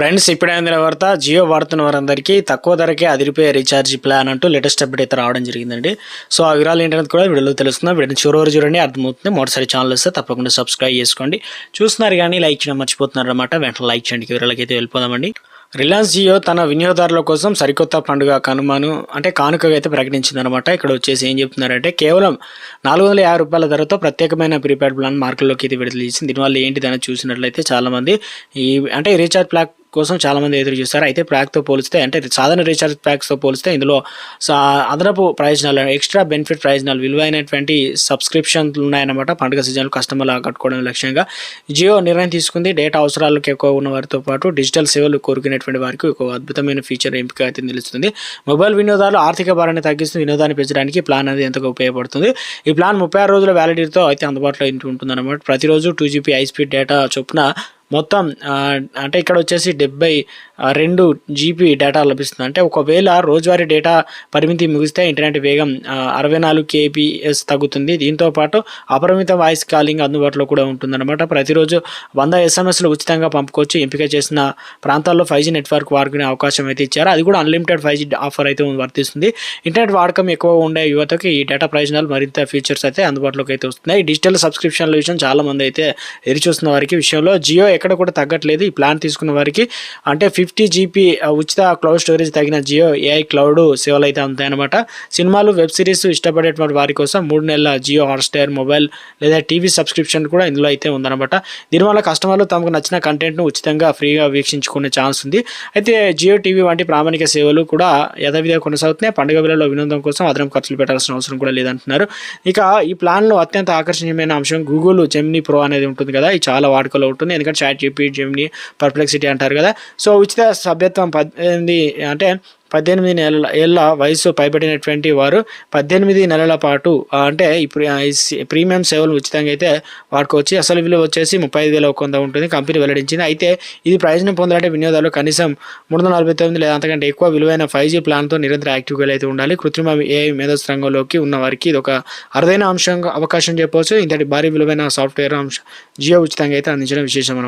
Friends ఇప్పుడైన వార్త జియో వాడుతున్న వారందరికీ తక్కువ ధరకే అదిరిపోయే రీఛార్జ్ ప్లాన్ అంటూ లేటెస్ట్ అప్డేట్ అయితే రావడం జరిగిందండి. సో ఆ వివరాలు ఏంటనేది కూడా వీడియోలో తెలుస్తుంది వీడియో చివరి వరకు చూడండి. అర్థమవుతుంది. మొదటిసారి ఛానల్ వస్తే తప్పకుండా సబ్స్క్రైబ్ చేసుకోండి. చూస్తున్నారు కానీ లైక్ చేయడం మర్చిపోతున్నారు అనమాట వెంటనే లైక్ చేయండి. వివరాలకి అయితే వెళ్ళిపోదామండి. రిలయన్స్ జియో తన వినియోగదారుల కోసం సరికొత్త పండుగ కనుమను అంటే కానుకగా అయితే ప్రకటించిందనమాట ఇక్కడ వచ్చేసి ఏం చెప్తున్నారంటే కేవలం నాలుగు వందల యాభై రూపాయల ధరతో ప్రత్యేకమైన ప్రీపెయిడ్ ప్లాన్ మార్కెట్లోకి అయితే విడుదల చేసింది. దీనివల్ల ఏంటిదని చూసినట్లయితే చాలామంది ఈ అంటే రీఛార్జ్ ప్లాక్ కోసం చాలామంది ఎదురు చూస్తారు. అయితే ప్యాక్తో పోలిస్తే అంటే సాధారణ రీఛార్జ్ ప్యాక్స్తో పోలిస్తే ఇందులో సా- అదనపు ప్రయోజనాలు ఎక్స్ట్రా బెనిఫిట్ ప్రయోజనాలు విలువైనటువంటి సబ్స్క్రిప్షన్లు ఉన్నాయన్నమాట. పండుగ సీజన్లు కస్టమర్లు కట్టుకోవడం లక్ష్యంగా. జియో నిర్ణయం తీసుకుంది. డేటా అవసరాలకు ఎక్కువ ఉన్న వారితో పాటు డిజిటల్ సేవలు కోరుకునేటువంటి వారికి ఒక అద్భుతమైన ఫీచర్ ఎంపిక అయితే నిలుస్తుంది. మొబైల్ వినియోగదారులు ఆర్థిక భారాన్ని తగ్గిస్తూ వినోదాన్ని పెంచడానికి ప్లాన్ అనేది ఎంతగా ఉపయోగపడుతుంది? ఈ ప్లాన్ ముప్పై ఆరు రోజుల వ్యాలిడిటీతో అయితే అందుబాటులో ఉంటుంది అనమాట ప్రతిరోజు two GB high speed data చొప్పున మొత్తం అంటే ఇక్కడ వచ్చేసి డెబ్బై రెండు జీబీ డేటా లభిస్తుంది. అంటే ఒకవేళ రోజువారీ డేటా పరిమితి ముగిస్తే ఇంటర్నెట్ వేగం అరవై నాలుగు కేబీఎస్ తగ్గుతుంది. దీంతో పాటు అపరిమిత వాయిస్ కాలింగ్ అందుబాటులో కూడా ఉంటుందన్నమాట. ప్రతిరోజు వంద ఎస్ఎంఎస్లు ఉచితంగా పంపుకోవచ్చు. ఎంపిక చేసిన ప్రాంతాల్లో ఫైవ్ జీ నెట్వర్క్ వాడుకునే అవకాశం అయితే ఇచ్చారు. అది కూడా అన్లిమిటెడ్ ఫైవ్ జీ ఆఫర్ అయితే వర్తిస్తుంది. ఇంటర్నెట్ వాడకం ఎక్కువ ఉండే యువతకి ఈ డేటా ప్రయోజనాలు మరింత ఫీచర్స్ అయితే అందుబాటులోకి అయితే వస్తున్నాయి. డిజిటల్ సబ్స్క్రిప్షన్ల విషయం చాలామంది అయితే ఎదురు చూస్తున్న వారికి విషయంలో జియో ఎక్కడ కూడా తగ్గట్లేదు ఈ ప్లాన్ తీసుకున్న వారికి. అంటే ఫిఫ్టీ జీబీ ఉచిత క్లౌడ్ స్టోరేజ్ తగిన జియో ఏఐ క్లౌడ్ సేవలు అయితే ఉంటాయన్నమాట సినిమాలు వెబ్ సిరీస్ ఇష్టపడేటువంటి వారి కోసం మూడు నెలల జియో హాట్స్టార్ మొబైల్ లేదా టీవీ సబ్స్క్రిప్షన్ కూడా ఇందులో అయితే ఉందన్నమాట. దీనివల్ల కస్టమర్లు తమకు నచ్చిన కంటెంట్ను ఉచితంగా ఫ్రీగా వీక్షించుకునే ఛాన్స్ ఉంది. అయితే జియో టీవీ వంటి ప్రామాణిక సేవలు కూడా యథావిధిగా కొనసాగుతున్నాయి. పండుగ వేళలో వినోదం కోసం అదనం ఖర్చులు పెట్టాల్సిన అవసరం కూడా లేదంటున్నారు. ఇక ఈ ప్లాన్లో అత్యంత ఆకర్షణీయమైన అంశం గూగుల్ జెమినీ ప్రో అనేది ఉంటుంది కదా. ఇది చాలా వాడుకలో ఉంటుంది. ఎందుకంటే చాట్ జీపీ జిమ్ని పర్ప్లెక్సిటీ అంటారు కదా. సో ఉచిత సభ్యత్వం పద్దెనిమిది అంటే పద్దెనిమిది నెలల ఏళ్ళ వయసు పైబడినటువంటి వారు పద్దెనిమిది నెలల పాటు అంటే ఈ ఈ ప్రీమియం సేవలు ఉచితంగా అయితే వాడుకోవచ్చు. అసలు విలువ వచ్చేసి ముప్పై ఐదు వేల కొంత ఉంటుంది కంపెనీ వెల్లడించింది. అయితే ఇది ప్రయోజనం పొందాలంటే వినియోగదారులు కనీసం మూడు వందల నలభై తొమ్మిది లేదా అంతకంటే ఎక్కువ విలువైన ఫైవ్ జీ ప్లాన్తో నిరంతర యాక్టివ్గా అయితే ఉండాలి. కృత్రిమ ఏ మేధస్ రంగంలోకి ఉన్న వారికి ఇది ఒక అరుదైన అంశంగా అవకాశం చెప్పవచ్చు ఇంతటి భారీ విలువైన సాఫ్ట్వేర్ అంశం జియో ఉచితంగా అయితే అందించడం విశేషం